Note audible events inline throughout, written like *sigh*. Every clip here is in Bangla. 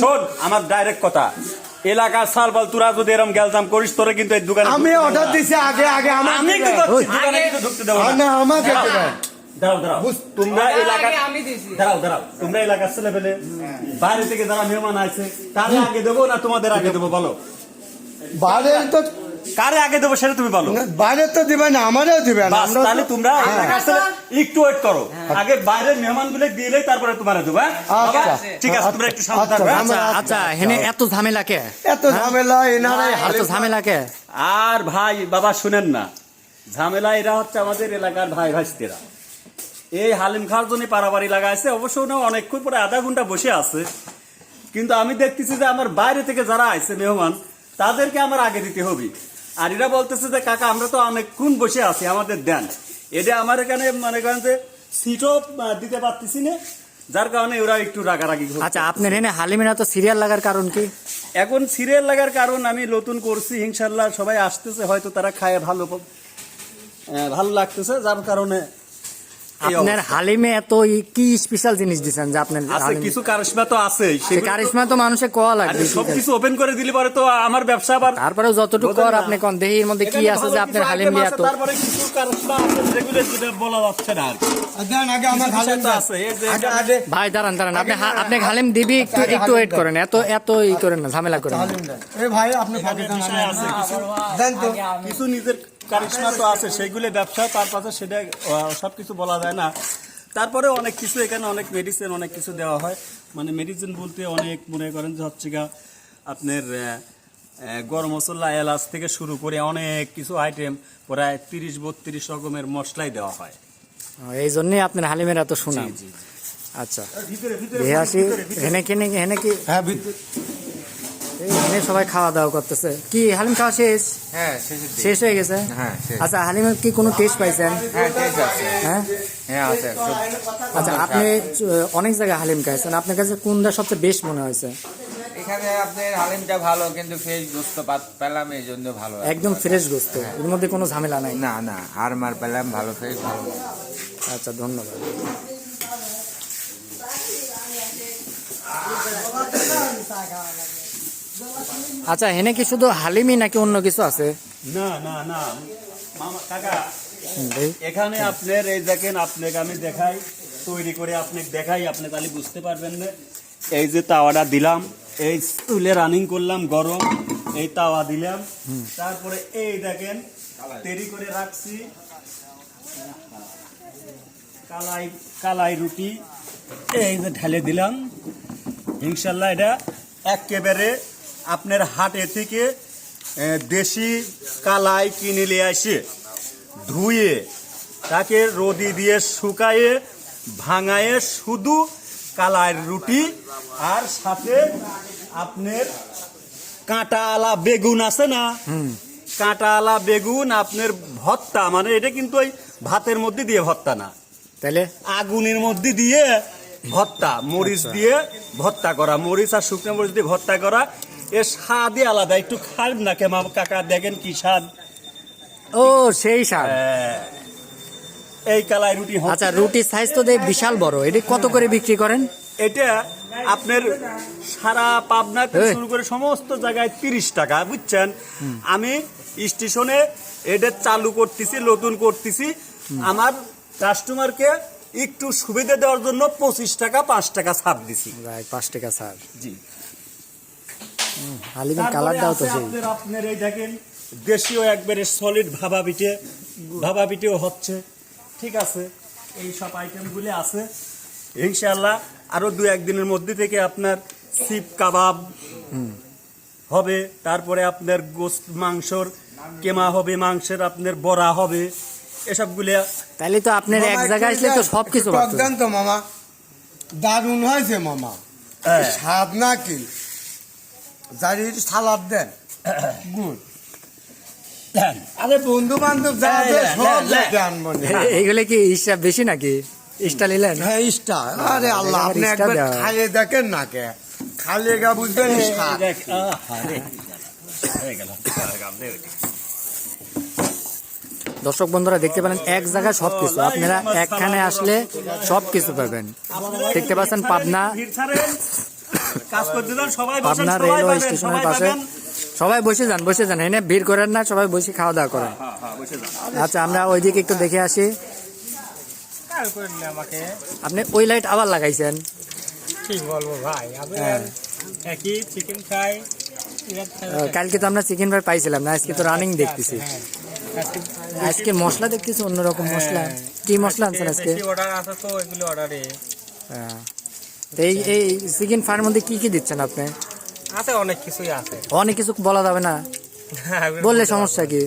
শোন, আমার ডাইরেক্ট কথা এলাকার সালবাল তোরা যদি এরম গেলজাম করিস তোরা কিন্তু এই দোকানে আমি অর্ডার দিছি আগে আগে আমার আমি কি করছি দোকানে কিন্তু ঢুকতে দেবো না না আমাকে। দাঁড়াও দাঁড়াও তোমরা এলাকা আমি দিছি। দাঁড়াও দাঁড়াও তোমরা এলাকার ছেলে পেলে বাইরে থেকে যারা মেহমান আছে তারে আগে দেবো না তোমাদের আগে দেবো বলো বাইরে তো কারে আগে দেবো সেটা তুমি বলো। বাইরে তো দিবে না আমারও দিবে না তাহলে তোমরা একটু ওয়েট করো। আগে বাইরের মেহমানগুলো দিলে তারপরে তোমার দেবো হ্যাঁ? আচ্ছা। বাবা, ঠিক আছে তোমরা একটু শান্ত আচ্ছা, হ্যাঁ? আচ্ছা হেনে এত ঝামেলা কে? এত ঝামেলা এনারাই এত ঝামেলা কে? আর ভাই বাবা শুনেন না। ঝামেলা এরা হচ্ছে আমাদের এলাকার ভাই ভাইস্তেরা। এই হালিম খাওয়ার জন্য পারাবাড়ি লাগাইছে অবশ্য ওনারা অনেকক্ষণ পরে আধা ঘণ্টা বসে আছে। কিন্তু আমি দেখতেছি যে আমার বাইরে থেকে যারা আইছে মেহমান তাদেরকে আমার আগে দিতে হবে। আর এরা বলতেছে যে কাকা আমরা তো অনেকক্ষণ বসে আছি আমাদের দেন। এটা আমার এখানে মনে করেন যে সিটও দিতে পারতেছি না। যার কারণে ওরা একটু রাগারাগি আচ্ছা আপনার এনে হালিমিনা তো সিরিয়াল লাগার কারণ কি? এখন সিরিয়াল লাগার কারণ আমি নতুন করছি ইনশাল্লাহ সবাই আসতেছে হয়তো তারা খায় ভালো ভালো লাগতেছে যার কারণে আপনার হালিমে এত কি স্পেশাল জিনিস দিচ্ছেন যে আপনার আছে কিছু কারিশমা তো আছে সে কারিশমা তো মানুষে কোয়া লাগবে সব কিছু ওপেন করে দিলে পরে তো আমার ব্যবসা আবার তারপরে যতটুকু কর আপনি কোন দেহির মধ্যে কি আছে যে আপনার হালিম দিয়ে এত? তারপরে কিছু কারিশমা আছে যেগুলো যেটা বলা যাচ্ছে না আর দেন আগে আমার হালিম। আছে, ভাই দাঁড়ান দাঁড়ান আপনি আপনি হালিম দিবি একটু একটু ওয়েট করেন এত এত ই করেন না ঝামেলা করেন। না। ভাই আপনি ফাঁকি দেন বিষয় আছে কিছু দেন তো। কিছু নিজের কারিশমা তো আছে সেইগুলো ব্যবসা তার পাশে সেটা সব কিছু বলা যায় না। তারপরে অনেক কিছু এখানে অনেক মেডিসিন অনেক কিছু দেওয়া হয়। মানে মেডিসিন বলতে অনেক মনে করেন যে হচ্ছে গা আপনার গরম মশলা এলাচ থেকে শুরু করে অনেক কিছু আইটেম প্রায় তিরিশ বত্রিশ রকমের মশলাই দেওয়া হয়। এই জন্যই আপনার হালিমের এত সুনাম। জি। আচ্ছা। কি হ্যাঁ হেনে সবাই খাওয়া দাওয়া করতেছে। কি হালিম খাওয়া শেষ? হ্যাঁ শেষ হয়ে গেছে? হ্যাঁ, আচ্ছা হালিমের কি কোনো টেস্ট পাইছেন? হ্যাঁ হ্যাঁ? হ্যাঁ আছে আচ্ছা আপনি অনেক জায়গায় হালিম খাইছেন। আপনার কাছে কোনটা সবচেয়ে বেশ মনে হয়েছে? এখানে আপনার হালিমটা ভালো কিন্তু ফ্রেশ গোস্ত পাত পেলাম এই জন্য ভালো একদম ফ্রেশ গোস্ত। এর মধ্যে কোনো ঝামেলা নাই? না না হার মার পেলাম ভালো ফ্রেশ ভালো। আচ্ছা ধন্যবাদ। আচ্ছা হেনে কি শুধু হালিমি নাকি অন্য কিছু আছে? না না না। মামা কাকা এখানে আপনার এই দেখেন আপনাকে আমি দেখাই তৈরি করে আপনাকে দেখাই আপনি তাহলে বুঝতে পারবেন না। এই যে তাওয়াটা দিলাম এই তুলে রানিং করলাম গরম এই তাওয়া দিলাম। তারপরে এই দেখেন তৈরি করে রাখছি। কালাই কালাই রুটি এই যে ঢেলে দিলাম। ইনশাল্লাহ এটা একেবারে আপনার হাটে থেকে দেশি কালাই কিনে নিয়ে আসে ধুয়ে তাকে রোদি দিয়ে শুকায়ে ভাঙায়ে শুধু কালার রুটি আর সাথে আপনার কাঁটাওয়ালা বেগুন আছে না? কাঁটাওয়ালা বেগুন আপনার ভর্তা মানে এটা কিন্তু ওই ভাতের মধ্যে দিয়ে ভর্তা না। তাহলে আগুনের মধ্যে দিয়ে ভর্তা মরিচ দিয়ে ভর্তা করা মরিচ আর শুকনো মরিচ দিয়ে ভর্তা করা এর স্বাদই আলাদা একটু খাবেন না কেমন? কাকা দেখেন কি স্বাদ। ও সেই স্বাদ। হ্যাঁ। এই কালাই রুটি। আচ্ছা রুটির সাইজ তো দেখ বিশাল বড়। এটা কত করে বিক্রি করেন? এটা আপনার সারা পাবনা শুরু করে সমস্ত জায়গায় তিরিশ টাকা বুঝছেন? আমি স্টেশনে এটা চালু করতেছি নতুন করতেছি। আমার কাস্টমারকে একটু সুবিধা দেওয়ার জন্য পঁচিশ টাকা পাঁচ টাকা ছাড় দিছি। পাঁচ টাকা ছাড়। জি। হালিমের তারপরে কালারটাও তো সেই। আপনার এই দেখেন দেশীয় একবারে সলিড ভাবা পিঠে ভাবা পিঠেও হচ্ছে। ঠিক আছে এই সব আইটেমগুলি আছে। ইনশাআল্লাহ আরও দু একদিনের মধ্যে থেকে আপনার সিপ কাবাব হবে তারপরে আপনার গোস্ত মাংসর কেমা হবে মাংসের আপনার বড়া হবে এসবগুলি তাহলে তো আপনার এক জায়গায় আসলে তো সব কিছু মামা। দারুণ হয়েছে মামা। হ্যাঁ। স্বাদ না কি? জারির সালাদ দেন। *coughs* গুড। *coughs* আরে বন্ধু বান্ধব সব। এইগুলো কি হিসাব বেশি নাকি? ইস্টা নিলেন? হ্যাঁ ইস্টা। আরে আল্লাহ আপনি একবার খাইয়ে দেখেন না কে? খালিয়ে গা বুঝবেন। হয়ে। দর্শক বন্ধুরা দেখতে পেলেন এক জায়গায় সবকিছু। আপনারা একখানে আসলে সবকিছু পাবেন। দেখতে পাচ্ছেন পাবনা। কাজ করতে যান সবাই বসেন সবাই রেলওয়ে স্টেশনের পাশে। সবাই বসে যান বসে যান এনে ভিড় করেন না সবাই বসে খাওয়া দাওয়া করেন। হ্যাঁ হ্যাঁ বসে যান। আচ্ছা আমরা ওইদিকে একটু দেখে আসি। আপনি ওই লাইট আবার লাগাইছেন? কি বলব ভাই হ্যাঁ। একই চিকেন খাই কালকে তো আমরা চিকেন ফ্রাই পাইছিলাম না আজকে তো রানিং দেখতেছি। আজকে মশলা দেখতেছি অন্যরকম মশলা। কি মশলা আনছেন আজকে অর্ডার আছে তো এগুলো অর্ডারে হ্যাঁ। এই এই চিকেন ফ্রাইয়ের মধ্যে কি কি দিচ্ছেন আপনি? আছে অনেক কিছুই আছে। অনেক কিছু বলা যাবে না। বললে সমস্যা কি।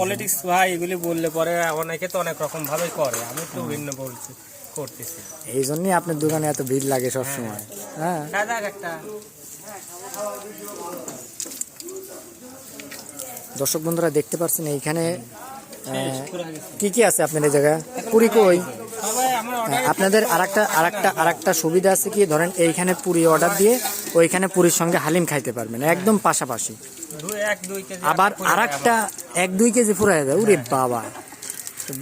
পলিটিক্স ভাই এগুলি বললে পরে অনেকে তো অনেক রকম ভাবেই করে। আমি একটু ভিন্ন বলছি করতেছি। এই জন্যই আপনার দোকানে এত ভিড় লাগে সবসময়। হ্যাঁ। একটা। দর্শক বন্ধুরা দেখতে পাচ্ছেন এইখানে কি কি আছে আপনার এই জায়গায়? পুরি কই? হ্যাঁ, আপনাদের আরেকটা আরেকটা আরেকটা সুবিধা আছে কি? ধরেন এইখানে পুরি অর্ডার দিয়ে ওইখানে পুরীর সঙ্গে হালিম খাইতে পারবেন একদম পাশাপাশি। আবার আরেকটা এক দুই কেজি ফুরাই যায় উরে বাবা।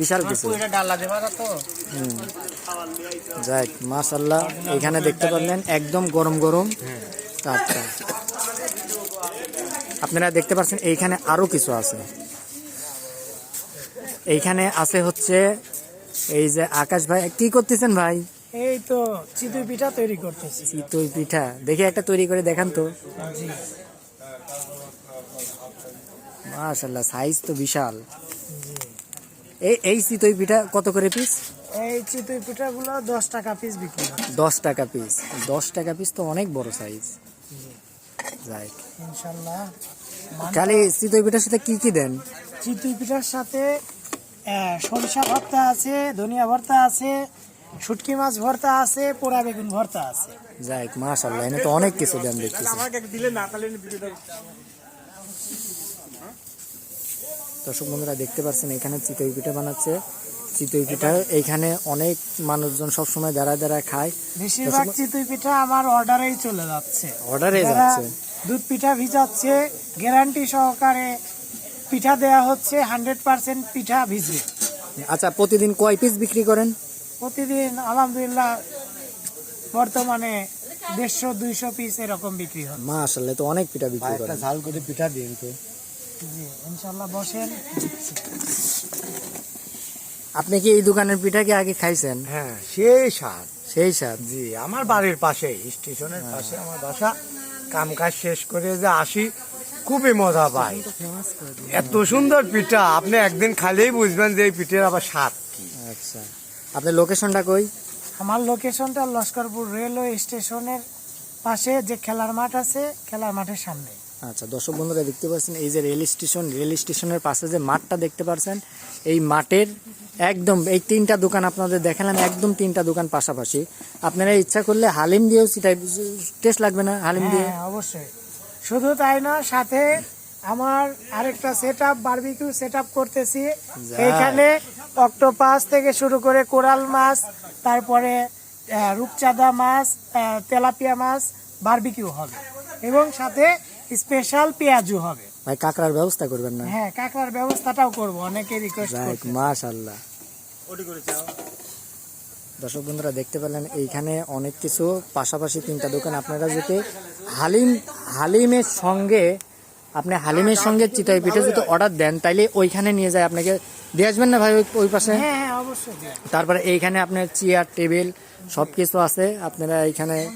বিশাল কিছু। যাক মাশাল্লাহ এখানে দেখতে পারলেন একদম গরম গরম। টাটকা আপনারা দেখতে পাচ্ছেন এইখানে আরও কিছু আছে। এইখানে আছে হচ্ছে এই যে আকাশ ভাই কি করতেছেন ভাই? এই তো চিতই পিঠা তৈরি করতেছি। চিতই পিঠা। দেখি একটা তৈরি করে দেখান তো। জি। মাশাল্লাহ সাইজ তো বিশাল। এই এই চিতই পিঠা কত করে পিস এই চিতই পিঠাগুলো দশ টাকা পিস বিক্রি দশ টাকা পিস দশ টাকা পিস তো অনেক বড় সাইজ যাই ইনশাল্লাহ খালি চিতই পিঠার সাথে কি কি দেন? চিতই পিঠার সাথে সরিষা ভর্তা আছে ধনিয়া ভর্তা আছে শুটকি মাছ ভর্তা আছে পোড়া বেগুন ভর্তা আছে। যাই মাশাল্লাহ এনে তো অনেক কিছু দেন দেখতেছি। দিলে না তাহলে ভিডিওটা দর্শক বন্ধুরা দেখতে পাচ্ছেন এখানে চিতই পিঠা বানাচ্ছে। চিতই পিঠা এইখানে অনেক মানুষজন সবসময় দাঁড়ায় দাঁড়ায় খায়। বেশিরভাগ চিতই পিঠা আমার অর্ডারেই চলে যাচ্ছে। অর্ডারে যাচ্ছে। দুধ পিঠা ভিজাচ্ছে গ্যারান্টি সহকারে পিঠা দেয়া হচ্ছে হান্ড্রেড পার্সেন্ট পিঠা ভিজবে আচ্ছা প্রতিদিন কয় পিস বিক্রি করেন? প্রতিদিন আলহামদুলিল্লাহ বর্তমানে দেড়শো দুইশো পিস এরকম বিক্রি হয়। মাশাল্লাহ তো অনেক পিঠা বিক্রি করেন। ঝাল করে পিঠা দিন তো। জি ইনশাল্লাহ বসেন। আপনি কি এই দোকানের পিঠা কি আগে খাইছেন? হ্যাঁ সেই স্বাদ। সেই স্বাদ? জি আমার বাড়ির পাশে স্টেশনের পাশে আমার বাসা। কাম কাজ শেষ করে যে আসি খুবই মজা পাই। এত সুন্দর পিঠা আপনি একদিন খালেই বুঝবেন যে এই পিঠের আবার স্বাদ কি। আচ্ছা। আপনার লোকেশনটা কই? আমার লোকেশনটা লস্করপুর রেলওয়ে স্টেশনের পাশে যে খেলার মাঠ আছে খেলার মাঠের সামনে। আচ্ছা দর্শক বন্ধুরা দেখতে পাচ্ছেন এই যে রেল স্টেশন রেল স্টেশনের পাশে যে মাঠটা দেখতে পাচ্ছেন এই মাঠের একদম এই তিনটা দোকান আপনাদের দেখালাম একদম তিনটা দোকান পাশাপাশি। আপনারা ইচ্ছা করলে হালিম দিয়েও সেটাই টেস্ট লাগবে না হালিম দিয়ে? হ্যাঁ অবশ্যই। শুধু তাই না সাথে আমার আরেকটা set up barbecue set up করতেছি এইখানে অক্টোপাস থেকে শুরু করে কোরাল মাছ তারপরে আহ, রূপচাঁদা মাছ তেলাপিয়া মাছ বারবিকিউ হবে। এবং সাথে স্পেশাল পেঁয়াজু হবে। ভাই কাঁকড়ার ব্যবস্থা করবেন না? হ্যাঁ কাঁকড়ার ব্যবস্থাটাও করব অনেকে রিকোয়েস্ট করছে। মাশাল্লাহ দর্শক বন্ধুরা দেখতে পেলেন এইখানে অনেক কিছু। পাশাপাশি তিনটা দোকান আপনারা যদি হালিম হালিমের সঙ্গে আপনি হালিমের সঙ্গে চিতই পিঠে যদি অর্ডার দেন তাইলে ওইখানে নিয়ে যায় আপনাকে। দিয়ে আসবেন না ভাই ওই- ওই পাশে? হ্যাঁ হ্যাঁ তারপরে এইখানে আপনার চেয়ার টেবিল সব কিছু আছে। আপনারা এইখানে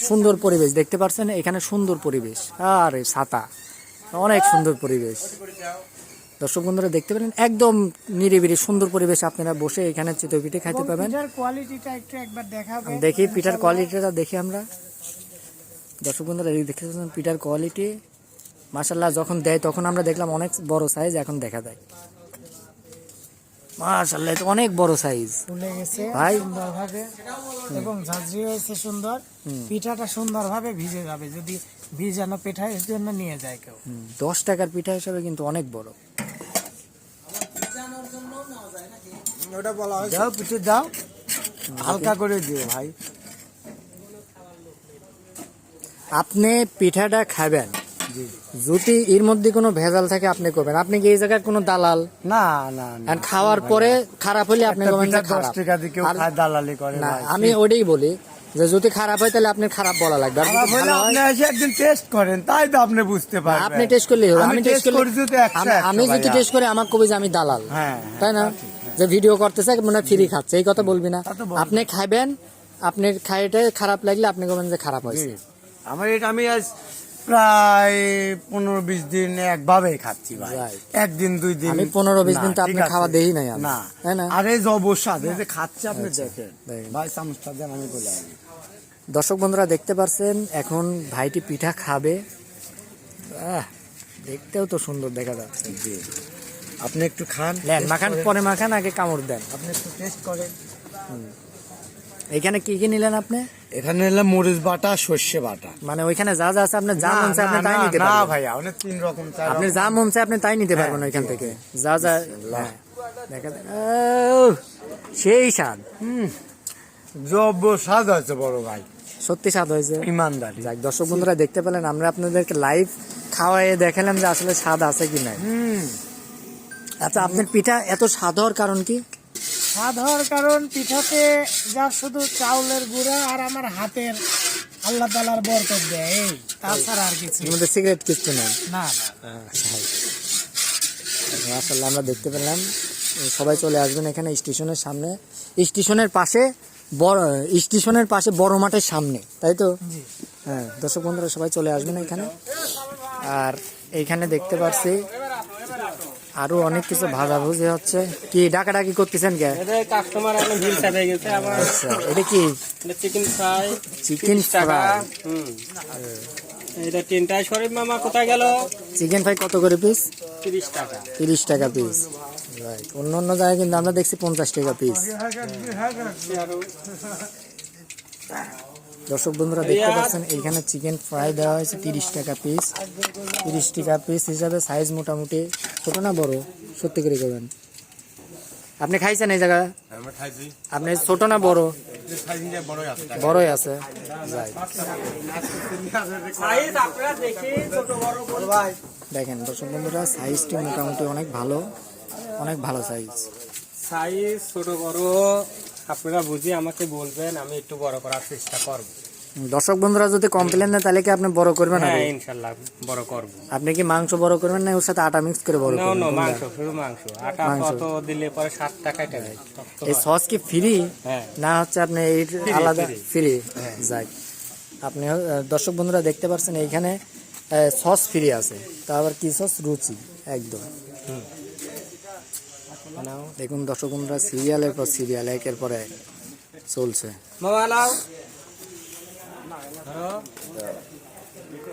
সুন্দর পরিবেশ দেখতে পাচ্ছেন এখানে সুন্দর পরিবেশ। আরে ছাতা অনেক সুন্দর পরিবেশ। দর্শক বন্ধুরা দেখতে পেলেন একদম নিরিবিলি সুন্দর পরিবেশ আপনারা বসে এখানে চিতই পিঠে খাইতে পাবেন। কোয়ালিটিটা একটু একবার দেখাবে দেখি পিঠার কোয়ালিটিটা দেখি আমরা। দর্শক বন্ধুরা এই দেখতে পাচ্ছেন পিঠার কোয়ালিটি মাসাল্লাহ যখন দেয় তখন আমরা দেখলাম অনেক বড় সাইজ এখন দেখা যায়। মাশাল্লাহ এটা অনেক বড় সাইজ ফুলে গেছে ভাই। সুন্দরভাবে। এবং ঝাঁঝরি হয়েছে সুন্দর। পিঠাটা সুন্দরভাবে ভিজে যাবে। যদি ভিজানো পিঠা এর জন্য নিয়ে যায় কেউ। দশ টাকার পিঠা হিসাবে কিন্তু অনেক বড়। দাও পিঠে দাও। হালকা করে দিও ভাই। আপনি পিঠাটা খাবেন। যদি এর মধ্যে কোনো ভেজাল থাকে আপনি করবেন। আপনি কি এই জায়গায় কোনো দালাল? না না না খাওয়ার পরে খারাপ হলে আপনি খারাপ। টাকা দিয়ে কেউ দালালি করে না আমি ওটাই বলি যে যদি খারাপ হয় তাহলে আপনি খারাপ বলা লাগবে। খারাপ হলে আপনি এসে একদিন টেস্ট করেন তাই তো আপনি বুঝতে পারবেন। আপনি টেস্ট করলে আমি টেস্ট করলে আমি যদি টেস্ট করে আমার কবি যে আমি দালাল। হ্যাঁ, তাই না? যে ভিডিও করতেছে মনে ফ্রি খাচ্ছে। এই কথা বলবি না। আপনি খাবেন আপনার খাইটা খারাপ লাগলে আপনি বলবেন যে খারাপ হয়েছে। আমার এটা আমি আজ প্রায় পনেরো বিশ দিন একভাবেই খাচ্ছি ভাই. একদিন দুই দিন। আমি 15-20 দিন তো আপনি খাওয়া দেই নাই না? আরে অবসাদ এই যে খাচ্ছে আপনি দেখেন। দেখেন। ভাই চামচটা দেন আমি বলে দর্শক বন্ধুরা দেখতে পারছেন এখন ভাইটি পিঠা খাবে। দেখতেও তো সুন্দর দেখা যাচ্ছে। আপনি একটু খান নেন মাখান পরে মাখান আগে কামড় দেন। আপনি একটু টেস্ট করেন। এখানে কি কি নিলেন আপনি? এখানে এলাম মরিচ বাটা সর্ষে বাটা। মানে ওইখানে যা যা আছে আপনি যা মন চায় আপনি না, তাই না, নিতে না পারবেন। ভাইয়া অনেক তিন রকম চার আপনি যা মন চায় আপনি তাই নিতে পারবেন ওইখান থেকে। যা যা হ্যাঁ, দেখা সেই স্বাদ। জব্ব স্বাদ আছে বড় ভাই। সত্যি স্বাদ হয়েছে। ইমানদারি। যাক দর্শক বন্ধুরা দেখতে পেলেন আমরা আপনাদেরকে লাইভ খাওয়াইয়ে দেখালাম যে আসলে স্বাদ আছে কি নাই। হুম। আচ্ছা আপনার পিঠা এত স্বাদ হওয়ার কারণ কি? স্বাদ হওয়ার কারণ পিঠাতে যা শুধু চাউলের গুঁড়া আর আমার হাতের আল্লাহ তালার বরকত দেয় এই তাছাড়া আর কিছু মধ্যে সিগারেট কিছু নেই? না না আসলে আমরা দেখতে পেলাম। সবাই চলে আসবেন এখানে স্টেশনের সামনে। স্টেশনের পাশে বড় স্টেশনের পাশে বড় মাঠের সামনে তাই তো? হ্যাঁ দর্শক বন্ধুরা সবাই চলে আসবেন এখানে। আর এইখানে দেখতে পাচ্ছি আরও অনেক কিছু ভাজাভুজি হচ্ছে। কি ডাকাডাকি করতেছেন কে? এটা কাস্টমার এখন ভিড় চাপে গেছে আবার আচ্ছা এটা কি? চিকেন ফ্রাই চিকেন টাকা। ফ্রাই এটা তিনটায় শরীফ মামা কোথায় গেল? চিকেন ফ্রাই কত করে পিস তিরিশ টাকা। তিরিশ টাকা পিস রাইট অন্য অন্য জায়গায় কিন্তু আমরা দেখছি পঞ্চাশ টাকা পিস দর্শক বন্ধুরা দেখতে পাচ্ছেন এইখানে চিকেন ফ্রাই দেওয়া হয়েছে তিরিশ টাকা পিস তিরিশ টাকা পিস হিসাবে সাইজ মোটামুটি ছোট না বড়? সত্যি করে করবেন আপনি খাইছেন এই জায়গা আপনি ছোট না বড়? বড়ই আছে। দেখেন দর্শক বন্ধুরা সাইজটি মোটামুটি অনেক ভালো। অনেক ভালো সাইজ সাইজ ছোট বড়। আপনারা বুঝে আমাকে বলবেন আমি একটু বড় করার চেষ্টা করব। দর্শক বন্ধুরা যদি কমপ্লেন দেয় তাহলে কি আপনি বড় করবেন হ্যাঁ আরও? ইনশাল্লাহ বড় করব। আপনি কি মাংস বড় করবেন না ওর সাথে আটা মিক্স করে বড় করবেন? না? মাংস শুধু মাংস। আটা কত দিলে পরে সাত টাকায় টাকা এই সস কি ফ্রি হ্যাঁ। না হচ্ছে আপনি এই আলাদা ফ্রি যাই আপনি দর্শক বন্ধুরা দেখতে পাচ্ছেন এইখানে সস ফ্রি আছে। তা আবার কি সস রুচি একদম। দেখুন দর্শক বন্ধুরা সিরিয়ালের পর সিরিয়াল একের পর এক চলছে।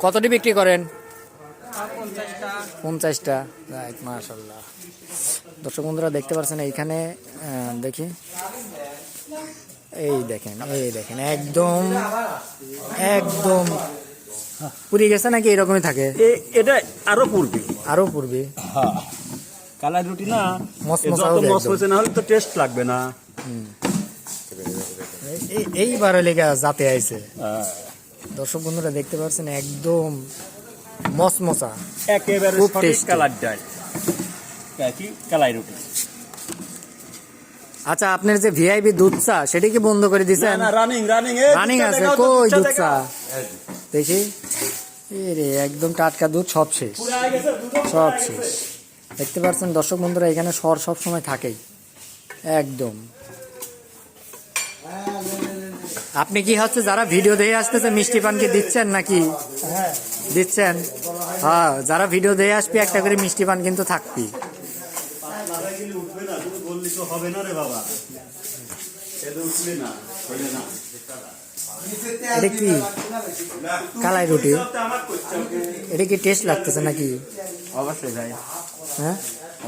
কতটি বিক্রি করেন? পঞ্চাশটা। রাইট মাশাল্লাহ দর্শক বন্ধুরা দেখতে পাচ্ছেন এইখানে আহ, দেখি। এই দেখেন এই দেখেন একদম একদম পুরি গেছে নাকি? এরকমই থাকে। এটা আরও পূর্বে। আরও পূর্বে। কালাই রুটি না যত দেয় না হলে তো টেস্ট লাগবে না। এই- এইবার লেগে যাতে আইছে। হ্যাঁ। দর্শক বন্ধুরা দেখতে পাচ্ছেন একদম মসমসা। একেবারে খুব সঠিক tasty। কালার ডাল কি কালাই রুটি। আচ্ছা আপনার যে ভিআইপি দুধ চা সেটা কি বন্ধ করে দিছেন? না রানিং রানিং রানিং আছে কই দুধ চা দেখি। এ রে একদম টাটকা দুধ সব শেষ। সব শেষ। দেখতে পাচ্ছেন দর্শক বন্ধুরা, এখানে সর সব সময় থাকেই। একদম। আপনি কি হচ্ছে যারা ভিডিও দিয়ে আসতেছে, মিষ্টি পান কি দিচ্ছেন নাকি? দিচ্ছেন? হ্যাঁ যারা ভিডিও দিয়ে আসবি, একটা করে মিষ্টি পান কিন্তু থাকবি। এটা কি? কালাই রুটি? এটা কি টেস্ট লাগতেছে নাকি? অবশ্যই ভাই। হ্যাঁ?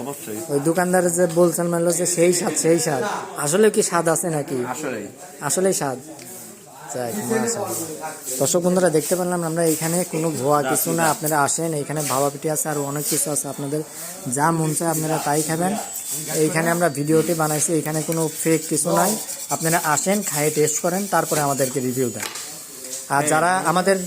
অবশ্যই। ওই দোকানদার যে বলছেন মানলো যে সেই স্বাদ সেই স্বাদ। আসলে কি স্বাদ আছে নাকি? আসলেই। স্বাদ। দর্শক বন্ধুরা দেখতে পারলাম আমরা এখানে কোনো ভুয়া কিছু না। আপনারা আসেন এখানে ভাবা পিঠে আছে আর অনেক কিছু আছে। আপনাদের যা মন চায় আপনারা তাই খাবেন। এইখানে আমরা ভিডিওটি বানাইছি এখানে কোনো ফেক কিছু নাই। আপনারা আসেন খাইয়ে টেস্ট করেন তারপরে আমাদেরকে রিভিউ দেন। আর যারা আমাদের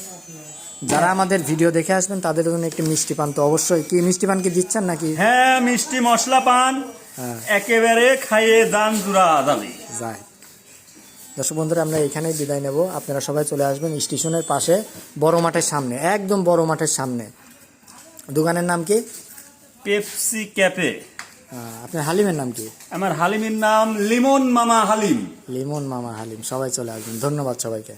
যারা আমাদের ভিডিও দেখে আসবেন তাদের জন্য একটি মিষ্টি পান। তো অবশ্যই কি মিষ্টি পান কি দিচ্ছেন নাকি? হ্যাঁ মিষ্টি মশলা পান। হ্যাঁ। একেবারে খাইয়ে দান জুড়া যাবে যায় দর্শক বন্ধুরা আমরা এখানেই বিদায় নেব। আপনারা সবাই চলে আসবেন স্টেশনের পাশে বড় মাঠের সামনে একদম বড় মাঠের সামনে। দোকানের নাম কি? Pepsi cafe. আহ, আপনার হালিমের নাম কি? আমার হালিমের নাম লিমন মামা হালিম। লিমন মামা হালিম। সবাই চলে আসবেন। ধন্যবাদ সবাইকে।